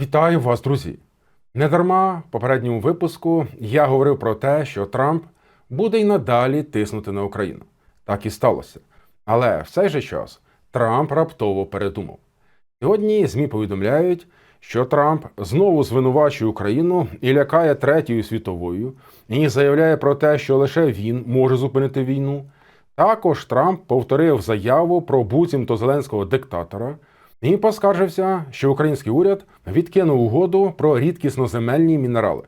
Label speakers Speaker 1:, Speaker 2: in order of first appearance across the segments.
Speaker 1: Вітаю вас, друзі! Недарма в попередньому випуску я говорив про те, що Трамп буде й надалі тиснути на Україну. Так і сталося. Але в цей же час Трамп раптово передумав. Сьогодні ЗМІ повідомляють, що Трамп знову звинувачує Україну і лякає третьою світовою, і заявляє про те, що лише він може зупинити війну. Також Трамп повторив заяву про буцімто зеленського диктатора і поскаржився, що український уряд відкинув угоду про рідкісноземельні мінерали.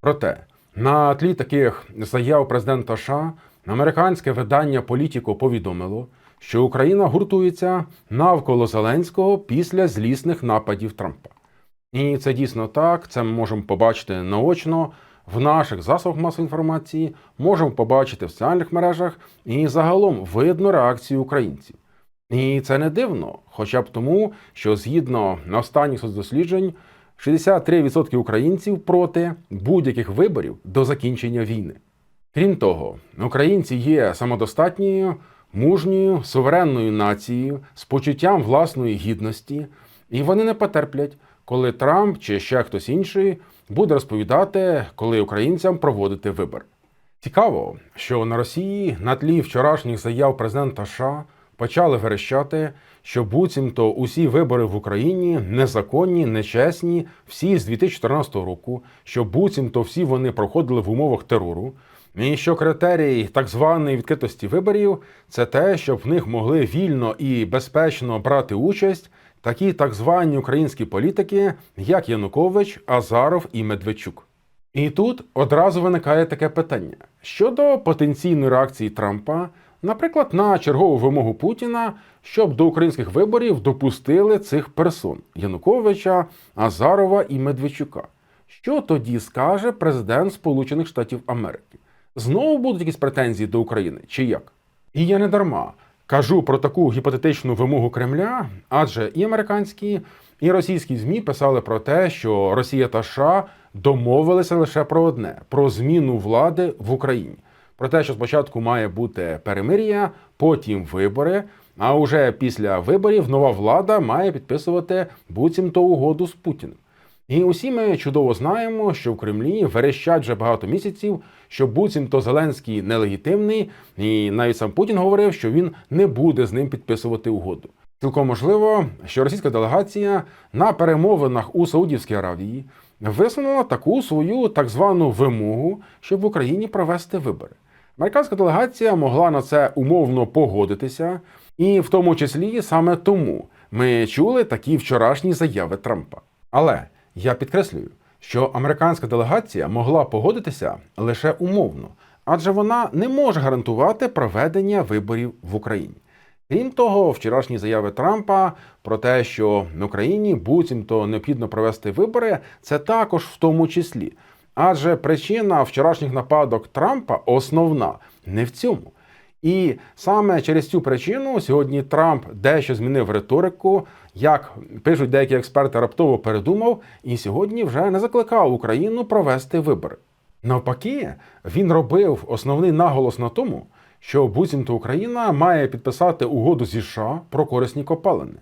Speaker 1: Проте на тлі таких заяв президента США американське видання Політіко повідомило, що Україна гуртується навколо Зеленського після злісних нападів Трампа. І це дійсно так. Це ми можемо побачити наочно в наших засобах масової інформації, можемо побачити в соціальних мережах, і загалом видно реакцію українців. І це не дивно, хоча б тому, що згідно останніх соцдосліджень, 63% українців проти будь-яких виборів до закінчення війни. Крім того, українці є самодостатньою, мужньою, суверенною нацією з почуттям власної гідності, і вони не потерплять, коли Трамп чи ще хтось інший буде розповідати, коли українцям проводити вибори. Цікаво, що на Росії на тлі вчорашніх заяв президента США почали верещати, що буцімто усі вибори в Україні незаконні, нечесні, всі з 2014 року, що буцімто всі вони проходили в умовах терору. І що критерій так званої відкритості виборів це те, щоб в них могли вільно і безпечно брати участь такі так звані українські політики, як Янукович, Азаров і Медведчук. І тут одразу виникає таке питання щодо потенційної реакції Трампа, наприклад, на чергову вимогу Путіна, щоб до українських виборів допустили цих персон Януковича, Азарова і Медведчука. Що тоді скаже президент Сполучених Штатів Америки? Знову будуть якісь претензії до України чи як? І я не дарма кажу про таку гіпотетичну вимогу Кремля, адже і американські, і російські ЗМІ писали про те, що Росія та США домовилися лише про одне: про зміну влади в Україні. Про те, що спочатку має бути перемир'я, потім вибори. А уже після виборів нова влада має підписувати буцімто угоду з Путіним. І усі ми чудово знаємо, що в Кремлі верещать вже багато місяців, що буцімто Зеленський нелегітимний, і навіть сам Путін говорив, що він не буде з ним підписувати угоду. Цілком можливо, що російська делегація на перемовинах у Саудівській Аравії висунула таку свою так звану вимогу, щоб в Україні провести вибори. Американська делегація могла на це умовно погодитися, і в тому числі саме тому ми чули такі вчорашні заяви Трампа. Але я підкреслюю, що американська делегація могла погодитися лише умовно, адже вона не може гарантувати проведення виборів в Україні. Крім того, вчорашні заяви Трампа про те, що в Україні буцімто необхідно провести вибори, це також в тому числі. Адже причина вчорашніх нападок Трампа основна не в цьому. І саме через цю причину сьогодні Трамп дещо змінив риторику, як пишуть деякі експерти, раптово передумав, і сьогодні вже не закликав Україну провести вибори. Навпаки, він робив основний наголос на тому, що буцімто Україна має підписати угоду зі США про корисні копалини.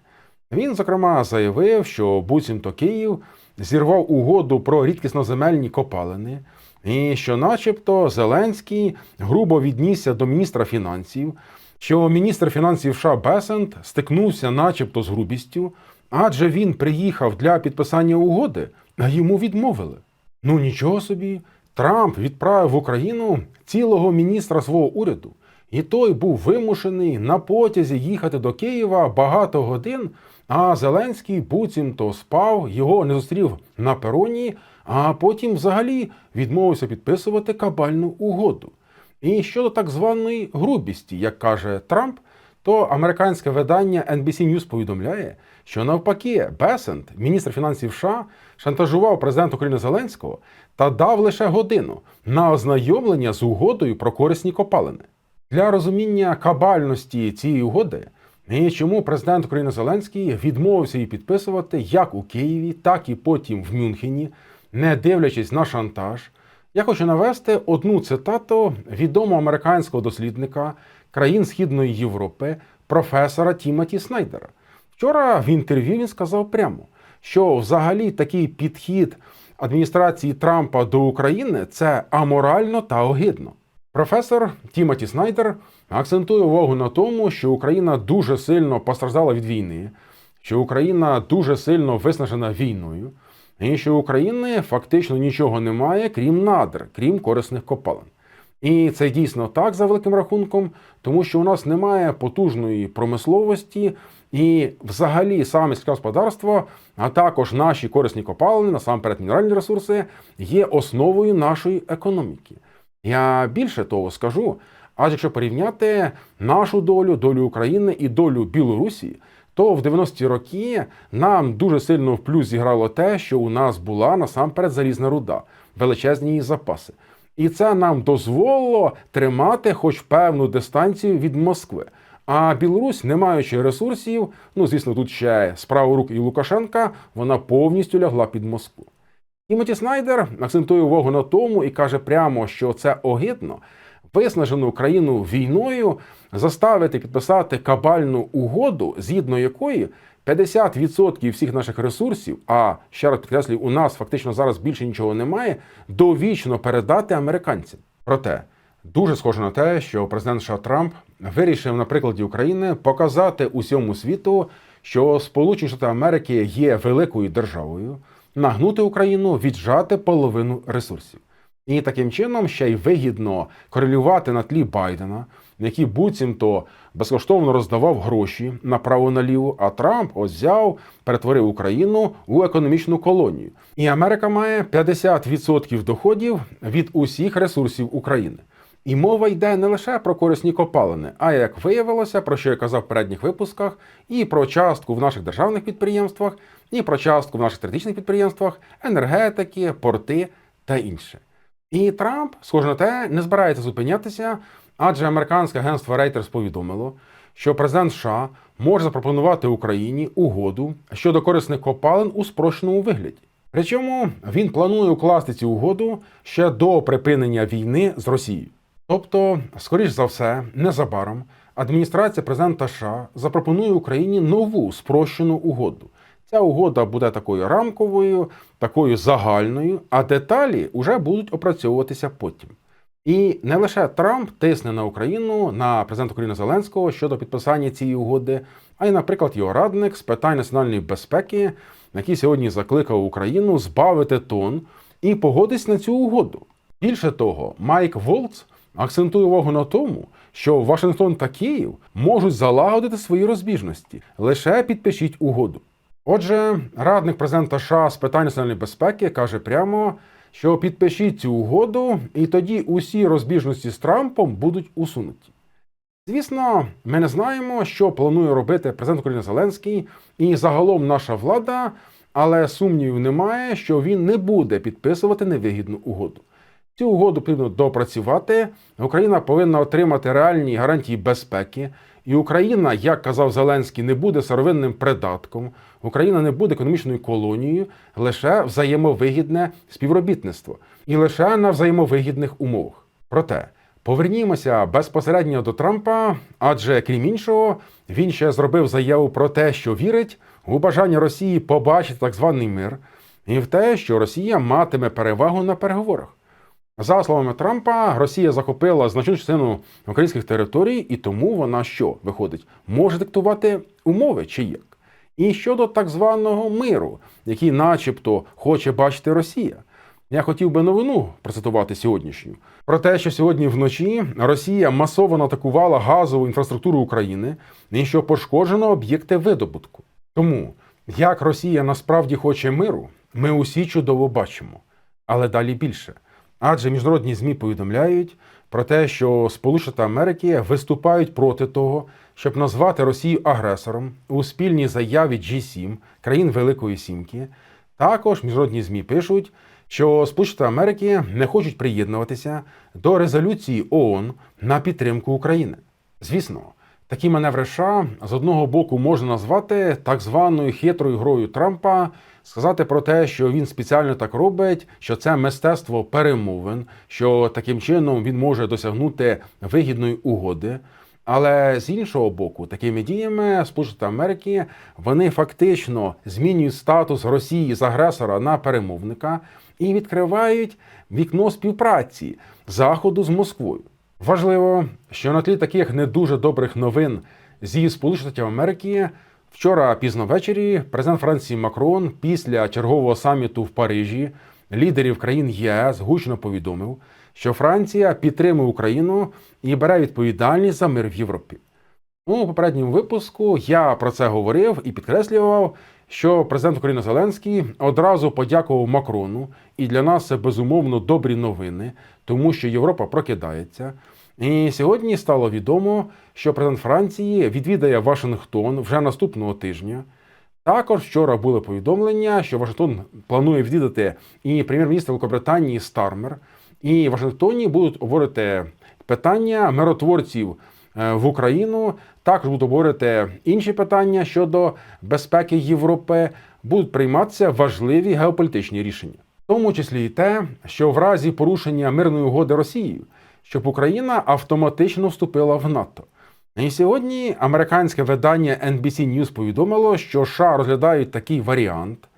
Speaker 1: Він, зокрема, заявив, що буцімто Київ зірвав угоду про рідкісноземельні копалини, і що, начебто, Зеленський грубо віднісся до міністра фінансів, що міністр фінансів США Бесент стикнувся, начебто, з грубістю, адже він приїхав для підписання угоди, а йому відмовили. Ну нічого собі, Трамп відправив в Україну цілого міністра свого уряду, і той був вимушений на потязі їхати до Києва багато годин. А Зеленський буцімто спав, його не зустрів на пероні, а потім взагалі відмовився підписувати кабальну угоду. І щодо так званої грубісті, як каже Трамп, то американське видання NBC News повідомляє, що навпаки, Бесент, міністр фінансів США, шантажував президента України Зеленського та дав лише годину на ознайомлення з угодою про корисні копалини. Для розуміння кабальності цієї угоди. І чому президент України Зеленський відмовився її підписувати як у Києві, так і потім в Мюнхені, не дивлячись на шантаж, я хочу навести одну цитату відомого американського дослідника країн Східної Європи, професора Тімоті Снайдера. Вчора в інтерв'ю він сказав прямо, що взагалі такий підхід адміністрації Трампа до України це аморально та огидно. Професор Тімоті Снайдер акцентує увагу на тому, що Україна дуже сильно постраждала від війни, що Україна дуже сильно виснажена війною, і що України фактично нічого немає, крім надр, крім корисних копалин. І це дійсно так за великим рахунком, тому що у нас немає потужної промисловості і взагалі саме сільське господарство, а також наші корисні копалини, насамперед мінеральні ресурси, є основою нашої економіки. Я більше того скажу, адже якщо порівняти нашу долю, долю України і долю Білорусі, то в 90-ті роки нам дуже сильно в плюс зіграло те, що у нас була насамперед залізна руда, величезні її запаси. І це нам дозволило тримати хоч певну дистанцію від Москви. А Білорусь, не маючи ресурсів, ну звісно, тут ще справа рук і Лукашенка, вона повністю лягла під Москву. Тімоті Снайдер акцентує увагу на тому і каже прямо, що це огидно виснажену країну війною заставити підписати кабальну угоду, згідно якої 50% всіх наших ресурсів, а ще раз підкреслюю, у нас фактично зараз більше нічого немає, довічно передати американцям. Проте дуже схоже на те, що президент США Трамп вирішив на прикладі України показати усьому світу, що Сполучені Штати Америки є великою державою, нагнути Україну, віджати половину ресурсів. І таким чином ще й вигідно корелювати на тлі Байдена, який буцімто безкоштовно роздавав гроші направо наліво, а Трамп ось взяв, перетворив Україну у економічну колонію. І Америка має 50% доходів від усіх ресурсів України. І мова йде не лише про корисні копалини, а як виявилося, про що я казав в передніх випусках, і про частку в наших державних підприємствах, і про частку в наших стратегічних підприємствах, енергетики, порти та інше. І Трамп, схоже на те, не збирається зупинятися, адже американське агентство Reuters повідомило, що президент США може запропонувати Україні угоду щодо корисних копалин у спрощеному вигляді. Причому він планує укласти цю угоду ще до припинення війни з Росією. Тобто, скоріш за все, незабаром адміністрація президента США запропонує Україні нову спрощену угоду. Ця угода буде такою рамковою, такою загальною, а деталі вже будуть опрацьовуватися потім. І не лише Трамп тисне на Україну на президента України Зеленського щодо підписання цієї угоди, а й, наприклад, його радник з питань національної безпеки, який сьогодні закликав Україну збавити тон і погодитись на цю угоду. Більше того, Майк Волц акцентує увагу на тому, що Вашингтон та Київ можуть залагодити свої розбіжності. Лише підпишіть угоду. Отже, радник президента США з питань національної безпеки каже прямо, що підпишіть цю угоду, і тоді усі розбіжності з Трампом будуть усунуті. Звісно, ми не знаємо, що планує робити президент України Зеленський і загалом наша влада, але сумнівів немає, що він не буде підписувати невигідну угоду. Цю угоду потрібно допрацювати. Україна повинна отримати реальні гарантії безпеки. І Україна, як казав Зеленський, не буде сировинним придатком. Україна не буде економічною колонією, лише взаємовигідне співробітництво і лише на взаємовигідних умовах. Проте повернімося безпосередньо до Трампа, адже крім іншого, він ще зробив заяву про те, що вірить у бажання Росії побачити так званий мир, і в те, що Росія матиме перевагу на переговорах. За словами Трампа, Росія захопила значну частину українських територій, і тому вона що виходить, може диктувати умови чи як. І щодо так званого миру, який, начебто, хоче бачити Росія. Я хотів би новину процитувати сьогоднішню про те, що сьогодні вночі Росія масово атакувала газову інфраструктуру України і що пошкоджено об'єкти видобутку. Тому як Росія насправді хоче миру, ми усі чудово бачимо, але далі більше. Адже міжнародні ЗМІ повідомляють про те, що Сполучені Америки виступають проти того, щоб назвати Росію агресором у спільній заяві G7 країн Великої Сімки. Також міжнародні ЗМІ пишуть, що Сполучені Америки не хочуть приєднуватися до резолюції ООН на підтримку України. Звісно, такі маневри США з одного боку можна назвати так званою хитрою грою Трампа сказати про те, що він спеціально так робить, що це мистецтво перемовин, що таким чином він може досягнути вигідної угоди. Але з іншого боку, такими діями Сполучені Америки вони фактично змінюють статус Росії з агресора на перемовника і відкривають вікно співпраці Заходу з Москвою. Важливо, що на тлі таких не дуже добрих новин зі Сполучених Штатів Америки вчора пізно ввечері президент Франції Макрон після чергового саміту в Парижі лідерів країн ЄС гучно повідомив, що Франція підтримує Україну і бере відповідальність за мир в Європі. У попередньому випуску я про це говорив і підкреслював, що президент України Зеленський одразу подякував Макрону, і для нас це безумовно добрі новини, тому що Європа прокидається. І сьогодні стало відомо, що президент Франції відвідає Вашингтон вже наступного тижня. Також вчора були повідомлення, що Вашингтон планує відвідати і прем'єр-міністр Великобританії Стармер. І в Вашингтоні будуть обговорити питання миротворців е, в Україну. Також будуть обговорити інші питання щодо безпеки Європи. Будуть прийматися важливі геополітичні рішення, в тому числі і те, що в разі порушення мирної угоди Росією, щоб Україна автоматично вступила в НАТО. І сьогодні американське видання NBC News повідомило, що США розглядають такий варіант.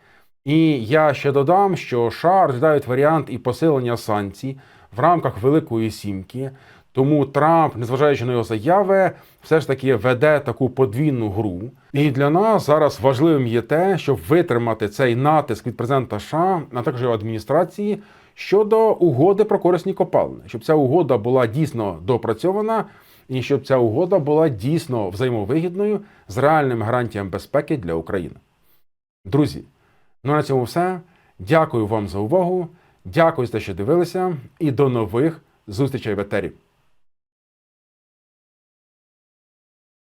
Speaker 1: І я ще додам, що США розглядають варіант і посилення санкцій в рамках Великої Сімки. Тому Трамп, незважаючи на його заяви, все ж таки веде таку подвійну гру. І для нас зараз важливим є те, щоб витримати цей натиск від президента США, а також його адміністрації щодо угоди про корисні копалини, щоб ця угода була дійсно допрацьована і щоб ця угода була дійсно взаємовигідною з реальним гарантіям безпеки для України. Друзі, ну на цьому все. Дякую вам за увагу. Дякую за те, що дивилися, і до нових зустрічей в етері.